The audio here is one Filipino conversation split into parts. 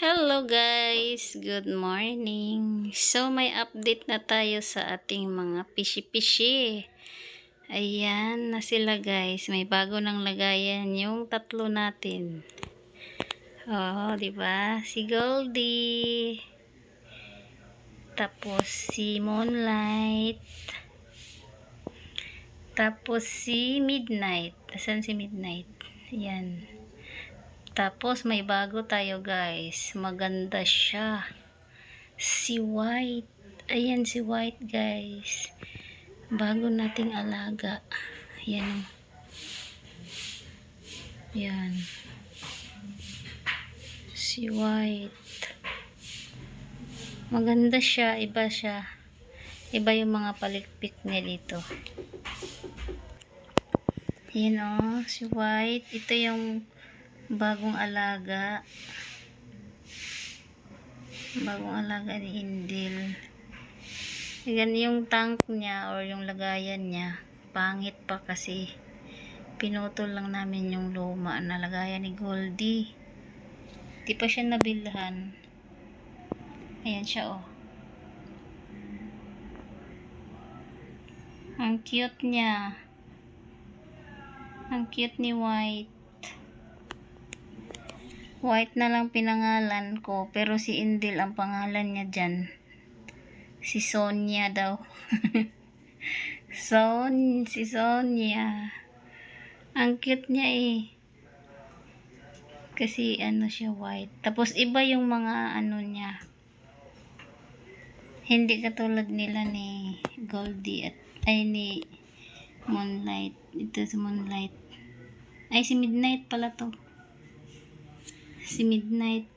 Hello guys! Good morning! So may update na tayo sa ating mga pishi-pishi. Ayan na sila guys. May bago ng lagayan yung tatlo natin. Oh, di ba? Si Goldie. Tapos si Moonlight. Tapos si Midnight. Asan si Midnight? Ayan. Tapos may bago tayo guys. Maganda siya. Si White. Ayan si White guys. Bago nating alaga. Ayan. Ayan. Si White. Maganda siya. Iba siya. Iba yung mga palikpik niya dito. Ayan o. Si White. Ito yung bagong alaga. Bagong alaga ni Indil. Yan yung tank niya or yung lagayan niya pangit pa kasi. Pinutol lang namin yung luma na lagayan ni Goldie. Di pa siya nabilhan. Ayan siya oh. Ang cute niya. Ang cute ni White White na lang pinangalan ko, pero si Indil ang pangalan niya dyan. Si Sonia daw. Son, si Sonia. Ang cute niya eh. Kasi ano siya white. Tapos iba yung mga ano niya. Hindi katulad nila ni Goldie at ay ni Moonlight. Ito si Moonlight. Ay si Midnight pala to si Midnight.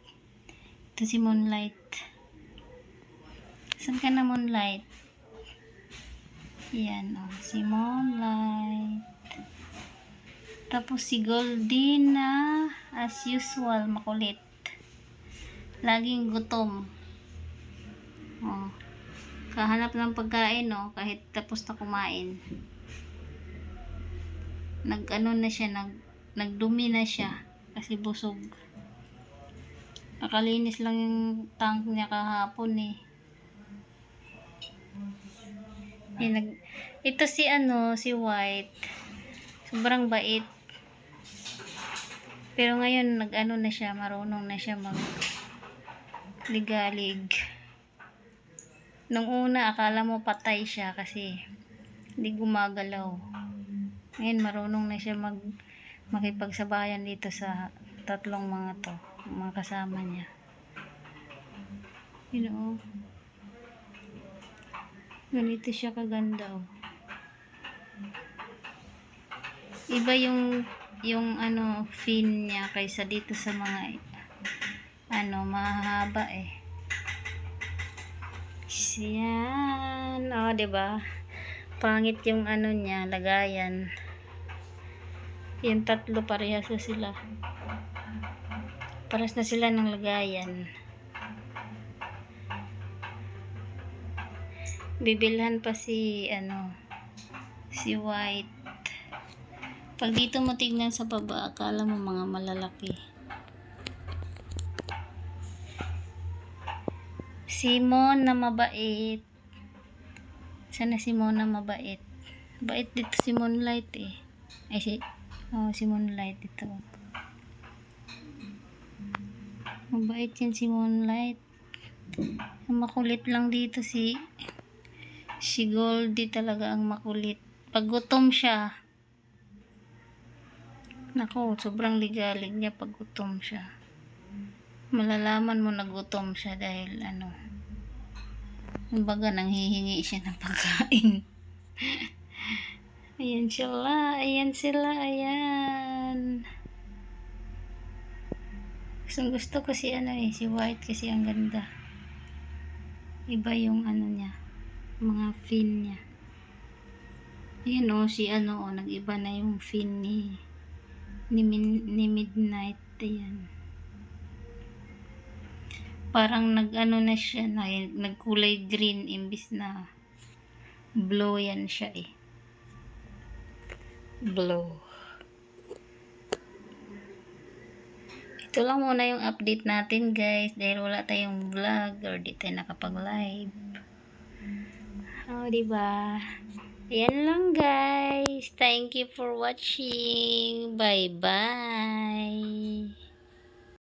Ito si Moonlight. Saan ka na Moonlight? Yan, oh, si Moonlight. Tapos si Goldie na as usual, makulit. Laging gutom. Oh. Kahanap ng pagkain, no? Kahit tapos na kumain. Nag-ano na siya, nag, nagdumi na siya. Kasi busog. Nakalinis lang yung tank niya kahapon eh. eh nag, ito si ano, si White. Sobrang bait. Pero ngayon nag-ano na siya, marunong na siya mag ligalig. Nung una akala mo patay siya kasi hindi gumagalaw. Ngayon marunong na siya mag makipagsabayan dito sa tatlong mga to mga kasama niya. You know? Ganito siya kaganda oh. iba yung yung ano fin niya kaysa dito sa mga ano mahaba eh. Yan oh ba? Diba? pangit yung ano niya lagayan. Yung tatlo parehas sila paras na sila ng lagayan. Bibilhan pa si ano si white. Pag dito mo tignan sa baba akala mo mga malalaki. Simon na mabait. Sana Simon na mabait. Bait dito si Moonlight eh. Ay si oh, si Moonlight ito Mabait yan si Moonlight. Ang makulit lang dito si si Goldie talaga ang makulit. Pag gutom siya, nako, sobrang ligalig niya pag gutom siya. Malalaman mo na gutom siya dahil ano, kumbaga nanghihingi siya ng pagkain. ayan sila, ayan sila, ayan. Gusto, gusto ko si ano eh, si white kasi ang ganda. Iba yung ano niya, mga fin niya. Ayan o, oh, si ano oh, nag-iba na yung fin ni, ni, ni Midnight. Ayan. Parang nag-ano na siya, na, nagkulay green imbis na blue yan siya eh. Blue. Ito lang muna yung update natin guys dahil wala tayong vlog or di tayo nakapag-live. Oh, di ba? Ayan lang guys. Thank you for watching. Bye-bye.